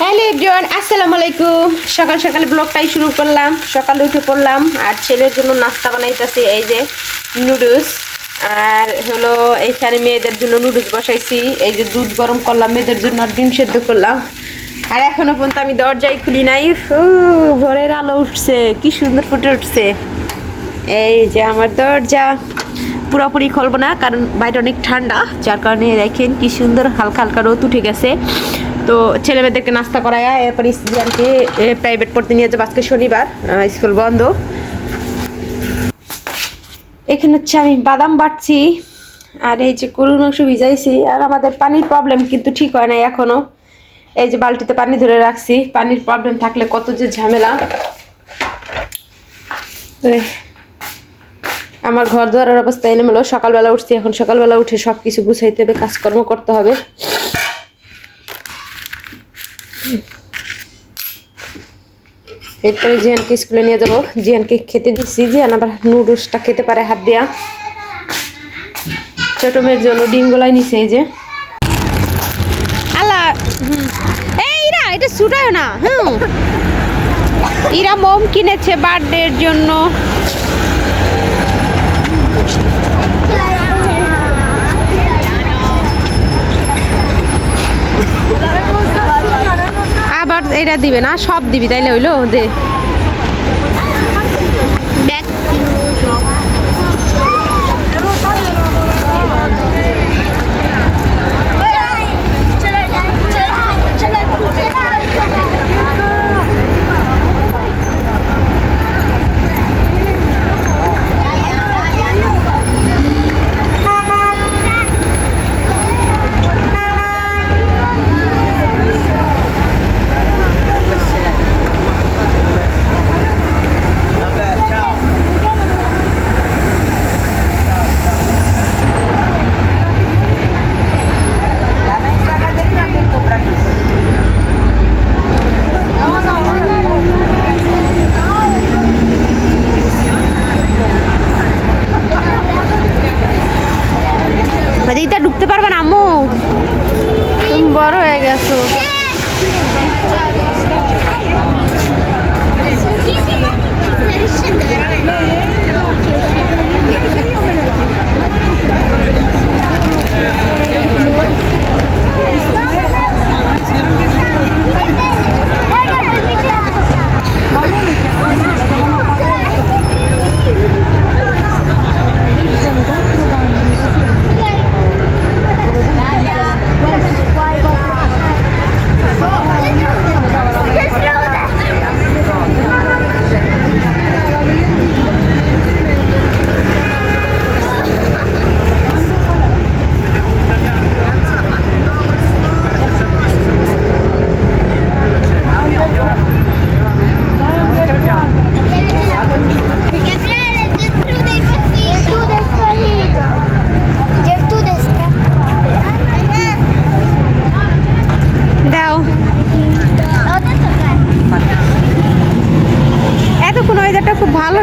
Hello everyone, আসসালামু আলাইকুম। সকাল সকাল ব্লগটাই শুরু করলাম। সকালে উঠে পড়লাম আর ছেলের জন্য নাস্তা বানাইতেছি, এই যে নুডলস। আর হলো এইখানে মেয়েদের জন্য নুডলস বসাইছি, এই যে দুধ গরম করলাম, মেয়েদের জন্য ডিম সেদ্ধ করলাম। আর এখনও পর্যন্ত আমি দরজাই খুলি নাই। ভোরের আলো উঠছে, কি সুন্দর ফুটে উঠছে। এই যে আমার দরজা। পুরোপুরি খুলবো না, কারণ বাইরে অনেক ঠান্ডা, যার কারণে দেখেন কি সুন্দর হালকা হালকা রোদ উঠে গেছে। তো ছেলে মেয়েদেরকে নাস্তা করায় এরপর স্টুডেন্টকে প্রাইভেট পড়তে নিয়ে যাব আজকে শনিবার স্কুল বন্ধ। এখানে হচ্ছে আমি বাদাম বাটছি, আর এই যে গরুর মাংস ভিজাইছি, আর আমাদের পানির প্রবলেম কিন্তু ঠিক হয় নাই এখনও। এই যে বালতিতে পানি ধরে রাখছি, পানির প্রবলেম থাকলে কত যে ঝামেলা। আমার ঘর দুয়ারের অবস্থা এনে মেলো সকালবেলা উঠছি, এখন সকালবেলা উঠে সব কিছু গুছাইতে হবে, কাজকর্ম করতে হবে। এরপরে জিয়ানকে স্কুলে নিয়ে যাব। জিয়ানকে খেতে দিচ্ছি। জিয়ান আবার নুডলসটা খেতে পারে হাত দিয়া। ছোট মেয়ের জন্য ডিম গোলাই নিছে এই যে। আল্লাহ। এই ইরা এটা ছুটায় না। হুম। ইরা মোম কিনেছে বার্থডের জন্য। এটা দিবে না সব দিবি তাইলে হইল দে।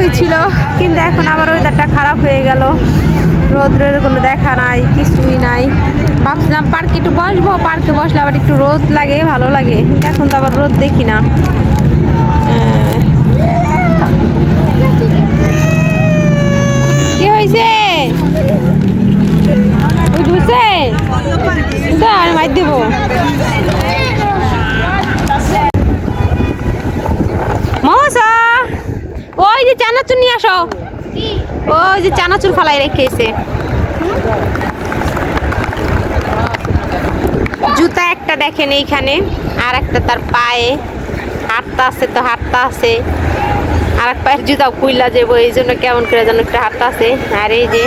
খুব ভালোই ছিল কিন্তু এখন আবার ওয়েদারটা খারাপ হয়ে গেল। রোদ্রের কোনো দেখা নাই, কিছুই নাই। ভাবছিলাম পার্কে একটু বসবো পার্কে বসলে আবার একটু রোদ লাগে, ভালো লাগে। এখন তো আবার রোদ দেখি না। কি হয়েছে? বুঝছে মাই দেবো। চানাচুর নিয়ে আসো। ওই যে চানাচুর ফালাই রেখেছে জুতা একটা দেখেন এইখানে, আর একটা তার পায়ে। হাতটা আছে তো, হাতটা আছে। আর এক পায়ের জুতা কুইলা যাব এই জন্য কেমন করে যেন একটা হাতটা আছে। আর এই যে,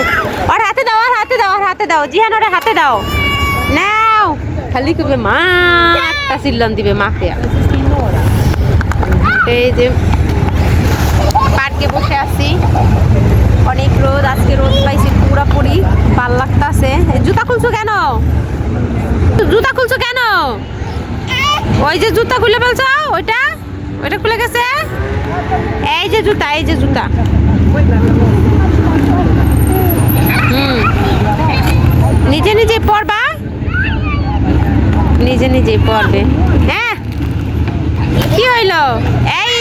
ওর হাতে দাও আর হাতে দাও আর হাতে দাও। জিহান, ওর হাতে দাও। নাও। খালি কবে মা একটা চিল্লন দিবে, মাকে। এই যে পার্কে বসে আছি। অনেক রোদ, আজকে রোদ পাইছি পুরাপুরি ভালো লাগতাছে। জুতা খুলছো কেন? জুতা খুলছো কেন? ওই যে জুতা খুলে বলছো ওইটা? ওইটা খুলে গেছে? এই যে জুতা, এই যে জুতা। হুম। নিজে নিজে পড়বা নিজে নিজেই পড়বে হ্যাঁ? কি হইল? এই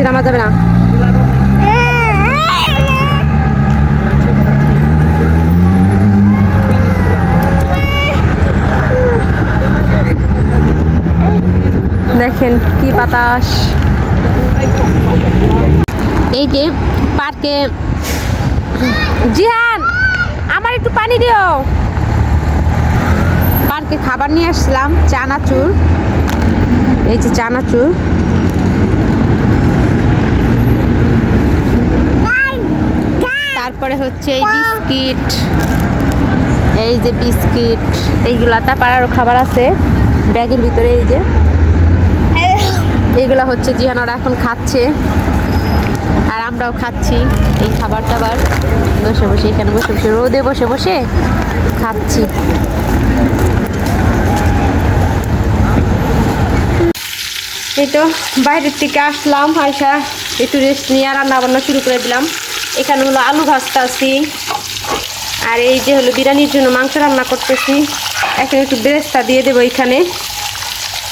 নিচে নামা যাবে না। দেখেন কি বাতাস। এই যে পার্কে জিহান, আমার একটু পানি দিও। পার্কে খাবার নিয়ে আসলাম চানাচুর। এই যে চানাচুর। তারপরে হচ্ছে এই বিস্কিট, এই যে বিস্কিট, এইগুলা। তারপর আরও খাবার আছে, ব্যাগের ভিতরে এই যে। এইগুলা হচ্ছে জিহানারা এখন খাচ্ছে, আর আমরাও খাচ্ছি এই খাবার দাবার। বসে বসে, এখানে বসে বসে, রোদে বসে বসে খাচ্ছি। এই তো বাইরের থেকে আসলাম আয়সা একটু রেস্ট নিয়ে রান্না বান্না শুরু করে দিলাম। এখানে হলো আলু ভাজতাছি আর এই যে হলো বিরিয়ানির জন্য মাংস রান্না করতেছি। এখন একটু বেরেস্তা দিয়ে দেবো এখানে।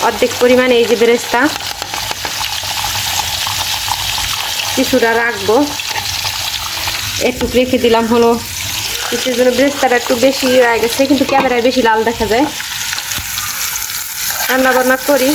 অর্ধেক পরিমাণে এই যে বেরেস্তা। কিছুটা রাখব। একটু রেখে দিলাম হলো। কিছুর জন্য বেরেস্তাটা একটু বেশি হয়ে গেছে, কিন্তু ক্যামেরায় বেশি লাল দেখা যায়। রান্না বান্না করি।